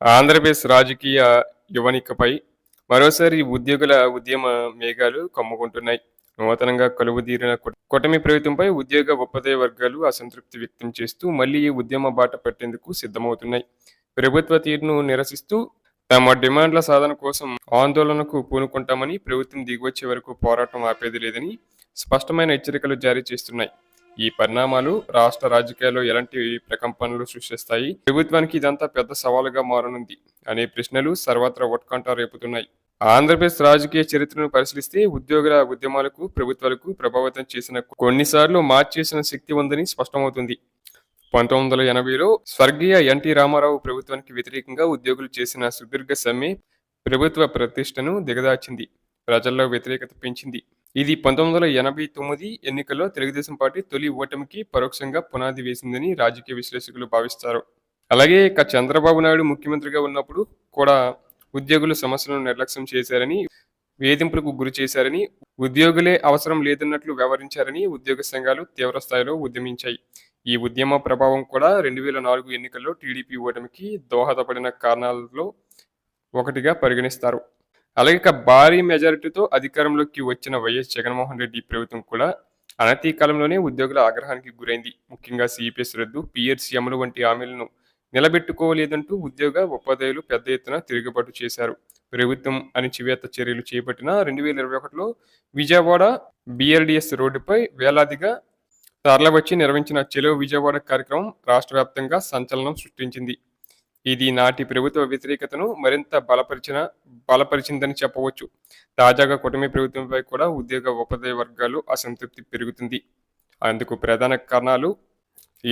ఆంధ్రప్రదేశ్ రాజకీయ యువనికపై మరోసారి ఉద్యోగుల ఉద్యమ మేఘాలు కమ్ముకుంటున్నాయి. నూతనంగా కొలువుదీరిన కూటమి ప్రభుత్వంపై ఉద్యోగ ఉపాధ్యాయ వర్గాలు అసంతృప్తి వ్యక్తం చేస్తూ మళ్ళీ ఈ ఉద్యమ బాట పట్టేందుకు సిద్ధమవుతున్నాయి. ప్రభుత్వ తీరును నిరసిస్తూ తమ డిమాండ్ల సాధన కోసం ఆందోళనకు పూనుకుంటామని ప్రభుత్వం దిగివచ్చే వరకు పోరాటం ఆపేది లేదని స్పష్టమైన హెచ్చరికలు జారీ చేస్తున్నాయి. ఈ పరిణామాలు రాష్ట్ర రాజకీయాల్లో ఎలాంటి ప్రకంపనలు సృష్టిస్తాయి? ప్రభుత్వానికి ఇదంతా పెద్ద సవాలుగా మారనుంది అనే ప్రశ్నలు సర్వత్రా ఉత్కంఠ రేపుతున్నాయి. ఆంధ్రప్రదేశ్ రాజకీయ చరిత్రను పరిశీలిస్తే ఉద్యోగుల ఉద్యమాలకు ప్రభుత్వాలకు ప్రభావితం చేసిన కొన్నిసార్లు మార్చేసిన శక్తి ఉందని స్పష్టమవుతుంది. పంతొమ్మిది వందల ఎనభైలో స్వర్గీయ ఎన్టీ రామారావు ప్రభుత్వానికి వ్యతిరేకంగా ఉద్యోగులు చేసిన సుదీర్ఘ సమ్మె ప్రభుత్వ ప్రతిష్టను దిగదార్చింది. ప్రజల్లో వ్యతిరేకత పెంచింది. ఇది పంతొమ్మిది వందల ఎనభై తొమ్మిది ఎన్నికల్లో తెలుగుదేశం పార్టీ తొలి ఓటమికి పరోక్షంగా పునాది వేసిందని రాజకీయ విశ్లేషకులు భావిస్తారు. అలాగే ఇక చంద్రబాబు నాయుడు ముఖ్యమంత్రిగా ఉన్నప్పుడు కూడా ఉద్యోగుల సమస్యలను నిర్లక్ష్యం చేశారని వేధింపులకు గురి చేశారని ఉద్యోగులే అవసరం లేదన్నట్లు వ్యవహరించారని ఉద్యోగ సంఘాలు తీవ్ర స్థాయిలో ఉద్యమించాయి. ఈ ఉద్యమ ప్రభావం కూడా రెండు వేల నాలుగు ఎన్నికల్లో టీడీపీ ఓటమికి దోహదపడిన కారణాలలో ఒకటిగా పరిగణిస్తారు. అలాగే ఇక భారీ మెజారిటీతో అధికారంలోకి వచ్చిన వైఎస్ జగన్మోహన్ రెడ్డి ప్రభుత్వం కూడా అనతి కాలంలోనే ఉద్యోగుల ఆగ్రహానికి గురైంది. ముఖ్యంగా సిపిఎస్ రద్దు పిఎర్సీ అమలు వంటి హామీలను నిలబెట్టుకోలేదంటూ ఉద్యోగ ఉపాధ్యాయులు పెద్ద ఎత్తున తిరుగుబాటు చేశారు. ప్రభుత్వం అణిచివేత చర్యలు చేపట్టిన రెండు వేల ఇరవై ఒకటిలో విజయవాడ బిఆర్డిఎస్ రోడ్డుపై వేలాదిగా తరలివచ్చి నిర్వహించిన చెలో విజయవాడ కార్యక్రమం రాష్ట్ర వ్యాప్తంగా సంచలనం సృష్టించింది. ఇది నాటి ప్రభుత్వ వ్యతిరేకతను మరింత బలపరిచిన బలపరిచిందని చెప్పవచ్చు. తాజాగా కూటమి ప్రభుత్వంపై కూడా ఉద్యోగ ఉపాధ్యాయ వర్గాలు అసంతృప్తి పెరుగుతుంది. అందుకు ప్రధాన కారణాలు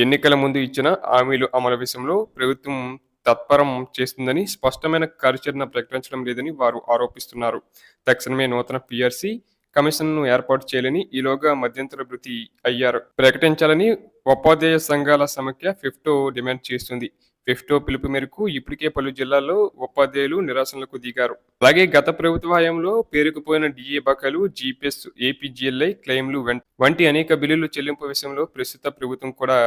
ఎన్నికల ముందు ఇచ్చిన హామీలు అమలు విషయంలో ప్రభుత్వం తత్పరం చేస్తుందని స్పష్టమైన కార్యాచరణ ప్రకటించడం లేదని వారు ఆరోపిస్తున్నారు. తక్షణమే నూతన పిఆర్సీ కమిషన్ను ఏర్పాటు చేయాలని ఈలోగా మధ్యంతర భృతి అయ్యారు. ప్రకటించాలని ఉపాధ్యాయ సంఘాల సమైక్య ఫిఫ్టో డిమాండ్ చేస్తుంది. ఫిఫ్టో పిలుపు మేరకు ఇప్పటికే పలు జిల్లాల్లో ఉపాధ్యాయులు నిరాశనలకు దిగారు. అలాగే గత ప్రభుత్వ హయాంలో పేరుకుపోయిన డిఏ బకాలు జీపీఎస్ ఏపీజీఎల్ఐ క్లెయిమ్లు వంటి అనేక బిల్లులు చెల్లింపు విషయంలో ప్రస్తుత ప్రభుత్వం కూడా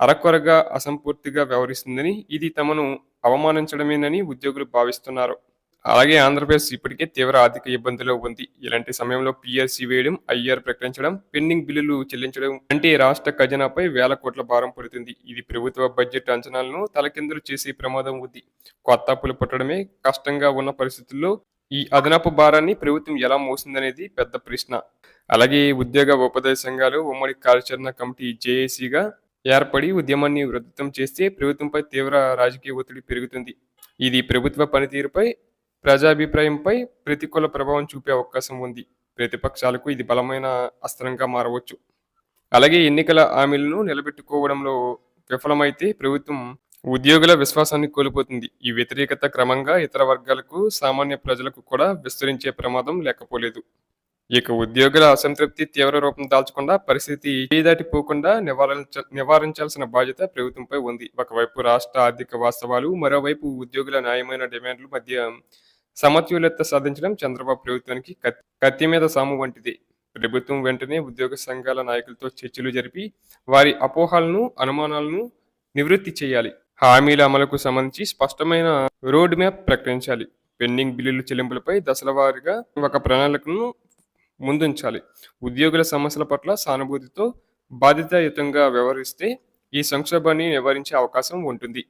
అరకొరగా అసంపూర్తిగా వ్యవహరిస్తుందని ఇది తమను అవమానించడమేనని ఉద్యోగులు భావిస్తున్నారు. అలాగే ఆంధ్రప్రదేశ్ ఇప్పటికే తీవ్ర ఆర్థిక ఇబ్బందిలో ఉంది. ఇలాంటి సమయంలో పిఆర్సీ వేయడం ఐఆర్ ప్రకటించడం పెండింగ్ బిల్లులు చెల్లించడం అంటే రాష్ట్ర ఖజానాపై వేల కోట్ల భారం పడుతుంది. ఇది ప్రభుత్వ బడ్జెట్ అంచనాలను తలకిందులు చేసే ప్రమాదం ఉంది. కొత్త అప్పులు పుట్టడమే కష్టంగా ఉన్న పరిస్థితుల్లో ఈ అదనపు భారాన్ని ప్రభుత్వం ఎలా మోసిందనేది పెద్ద ప్రశ్న. అలాగే ఉద్యోగ ఉపాధ్యాయ సంఘాలు ఉమ్మడి కార్యాచరణ కమిటీ జేఏసీగా ఏర్పడి ఉద్యమాన్ని వృద్ధం చేస్తే ప్రభుత్వంపై తీవ్ర రాజకీయ ఒత్తిడి పెరుగుతుంది. ఇది ప్రభుత్వ పనితీరుపై ప్రజాభిప్రాయంపై ప్రతికూల ప్రభావం చూపే అవకాశం ఉంది. ప్రతిపక్షాలకు ఇది బలమైన అస్త్రంగా మారవచ్చు. అలాగే ఎన్నికల హామీలను నిలబెట్టుకోవడంలో విఫలమైతే ప్రభుత్వం ఉద్యోగుల విశ్వాసాన్ని కోల్పోతుంది. ఈ వ్యతిరేకత క్రమంగా ఇతర వర్గాలకు సామాన్య ప్రజలకు కూడా విస్తరించే ప్రమాదం లేకపోలేదు. ఇక ఉద్యోగుల అసంతృప్తి తీవ్ర రూపం దాల్చకుండా పరిస్థితి దాటిపోకుండా నివారించ నివారించాల్సిన బాధ్యత ప్రభుత్వంపై ఉంది. ఒకవైపు రాష్ట్ర ఆర్థిక వాస్తవాలు మరోవైపు ఉద్యోగుల న్యాయమైన డిమాండ్ల మధ్య సమతుల్యత సాధించడం చంద్రబాబు ప్రభుత్వానికి కత్తి మీద సాము వంటిది. ప్రభుత్వం వెంటనే ఉద్యోగ సంఘాల నాయకులతో చర్చలు జరిపి వారి అపోహలను అనుమానాలను నివృత్తి చేయాలి. హామీల అమలుకు సంబంధించి స్పష్టమైన రోడ్ మ్యాప్ ప్రకటించాలి. పెండింగ్ బిల్లుల చెల్లింపులపై దశల వారీగా ఒక ప్రణాళికను ముందుంచాలి. ఉద్యోగుల సమస్యల పట్ల సానుభూతితో బాధ్యతాయుతంగా వ్యవహరిస్తే ఈ సంక్షోభాన్ని నివారించే అవకాశం ఉంటుంది.